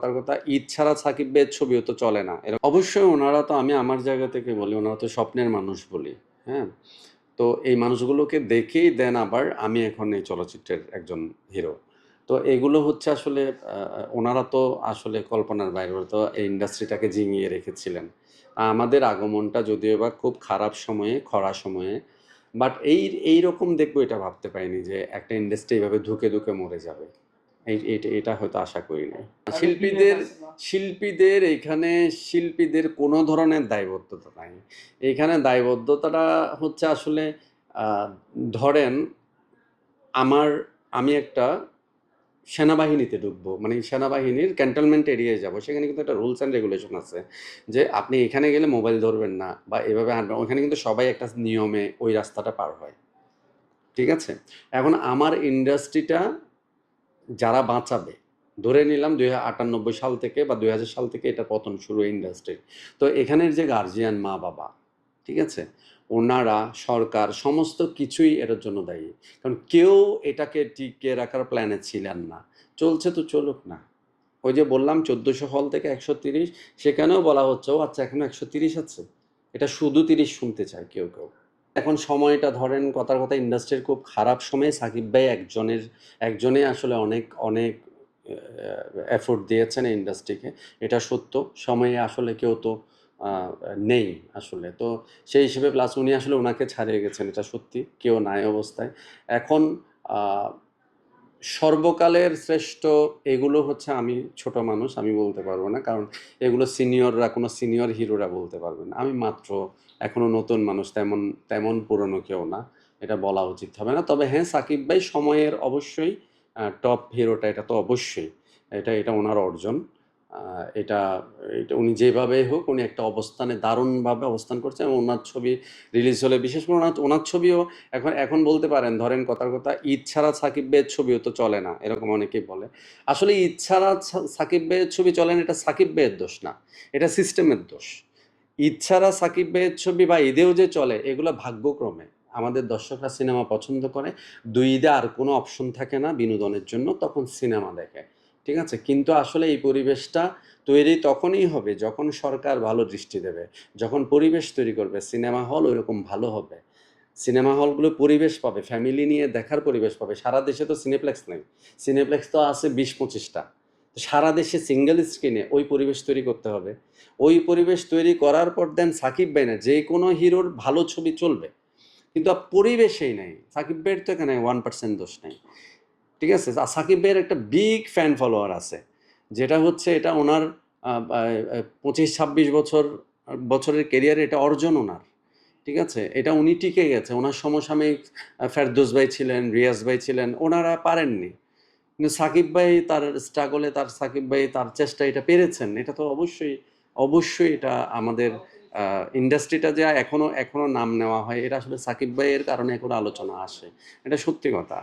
তার কথা ঈদ ছাড়া সাকিব ভাইয়ের ছবিও তো চলে না। এরকম অবশ্যই ওনারা তো আমি আমার জায়গা থেকে বলি, ওনারা তো স্বপ্নের মানুষ বলি হ্যাঁ? তো এই মানুষগুলোকে দেখেই দেন আবার আমি এখন এই চলচ্চিত্রের একজন হিরো। তো এগুলো হচ্ছে আসলে ওনারা তো আসলে কল্পনার বাইরে তো এই ইন্ডাস্ট্রিটাকে জিঙিয়ে রেখেছিলেন। আমাদের আগমনটা যদিও বা খুব খারাপ সময়ে, খরা সময়ে, বাট এই এই রকম দেখব এটা ভাবতে পারিনি যে একটা ইন্ডাস্ট্রি এইভাবে ধুকে ধুকে মরে যাবে। এটা- এটা হয়তো আশা করি নাই। শিল্পীদের শিল্পীদের এখানে শিল্পীদের কোনো ধরনের দায়বদ্ধতা নাই। এখানে দায়বদ্ধতাটা হচ্ছে আসলে ধরেন আমার আমি একটা সেনাবাহিনীতে ঢুকবো মানে সেনাবাহিনীর ক্যান্টনমেন্ট এরিয়ায় যাব সেখানে কিন্তু একটা রুলস অ্যান্ড রেগুলেশন আছে যে আপনি এখানে গেলে মোবাইল ধরবেন না বা এভাবে হাঁটবেন ওখানে কিন্তু সবাই একটা নিয়মে ওই রাস্তাটা পার হয়। ঠিক আছে? এখন আমার ইন্ডাস্ট্রিটা যারা বাঁচাবে, ধরে নিলাম দুই আটানব্বই সাল থেকে বা দুই হাজার সাল থেকে এটা পতন শুরু ইন্ডাস্ট্রির তো এখানের যে গার্জিয়ান মা বাবা, ঠিক আছে? ওনারা, সরকার, সমস্ত কিছুই এটার জন্য দায়ী। কারণ কেউ এটাকে টিকিয়ে রাখার প্ল্যানে ছিলেন না। চলছে তো চলুক না। ওই যে বললাম চোদ্দোশো হল থেকে একশো তিরিশ, সেখানেও বলা হচ্ছে, ও আচ্ছা এখনও একশো তিরিশ আছে। এটা শুধু তিরিশ শুনতে চায় কেউ কেউ। এখন সময়টা ধরেন কথার কথা ইন্ডাস্ট্রির খুব খারাপ সময়ে সাকিব ভাই একজনের, একজনে আসলে অনেক অনেক এফোর্ট দিয়েছেন এই ইন্ডাস্ট্রিকে। এটা সত্য। সময়ে আসলে কেউ তো নেই আসলে। তো সেই হিসেবে প্লাস উনি আসলে ওনাকে ছাড়িয়ে গেছেন। এটা সত্যি। কেউ নাই অবস্থায়। এখন সর্বকালের শ্রেষ্ঠ এগুলো হচ্ছে আমি ছোট মানুষ, আমি বলতে পারব না। কারণ এগুলো সিনিয়ররা, কোনো সিনিয়র হিরোরা বলতে পারবে না। আমি মাত্র এখনও নতুন মানুষ, তেমন তেমন পুরনো কেউ না। এটা বলা উচিত হবে না। তবে হ্যাঁ সাকিব ভাই সময়ের অবশ্যই টপ হিরোটা এটা তো অবশ্যই। এটা এটা ওনার অর্জন। এটা এটা উনি যেভাবে হোক, উনি একটা অবস্থানে দারুণভাবে অবস্থান করছেন এবং ওনার ছবি রিলিজ হলে, বিশেষ করে ওনার ওনার ছবিও এখন এখন বলতে পারেন, ধরেন কথার কথা, ঈদ ছাড়া সাকিব ভাইয়ের ছবিও তো চলে না, এরকম অনেকেই বলে। আসলে ঈদ ছাড়া সাকিব ভাইয়ের ছবি চলে না, এটা সাকিব ভাইয়ের দোষ না, এটা সিস্টেমের দোষ। ঈদ ছাড়া সাকিব ভাইয়ের ছবি বা ঈদেও যে চলে, এগুলো ভাগ্যক্রমে। আমাদের দর্শকরা সিনেমা পছন্দ করে, দুই ঈদে আর কোনো অপশন থাকে না বিনোদনের জন্য, তখন সিনেমা দেখে। ঠিক আছে? কিন্তু আসলে এই পরিবেশটা তৈরি তখনই হবে যখন সরকার ভালো দৃষ্টি দেবে। যখন পরিবেশ তৈরি করবে, সিনেমা হল ওইরকম ভালো হবে। সিনেমা হলগুলো পরিবেশ পাবে, ফ্যামিলি নিয়ে দেখার পরিবেশ পাবে। সারা দেশে তো সিনেপ্লেক্স নেই। সিনেপ্লেক্স তো আছে বিশ পঁচিশটা। সারা দেশে সিঙ্গেল স্ক্রিনে ওই পরিবেশ তৈরি করতে হবে। ওই পরিবেশ তৈরি করার পর দেন সাকিব ভাই না, যে কোনো হিরোর ভালো ছবি চলবে। কিন্তু পরিবেশেই নেই। সাকিব ভাইয়ের তো এখানে ওয়ান পার্সেন্ট দোষ নেই। ঠিক আছে? আর সাকিব ভাইয়ের একটা বিগ ফ্যান ফলোয়ার আছে, যেটা হচ্ছে এটা ওনার পঁচিশ ছাব্বিশ বছর, বছরের কেরিয়ারে এটা অর্জন ওনার, ঠিক আছে? এটা উনি টিকে গেছে। ওনার সমসাময়িক ফেরদৌস ভাই ছিলেন, রিয়াজ ভাই ছিলেন, ওনারা পারেননি। কিন্তু সাকিব ভাই তার স্ট্রাগলে তার সাকিব ভাই তার চেষ্টা এটা পেরেছেন। এটা তো অবশ্যই অবশ্যই এটা আমাদের ইন্ডাস্ট্রিটা যে এখনও এখনও নাম নেওয়া হয়, এটা আসলে সাকিব ভাইয়ের কারণে এখনও আলোচনা আসে। এটা সত্যি কথা।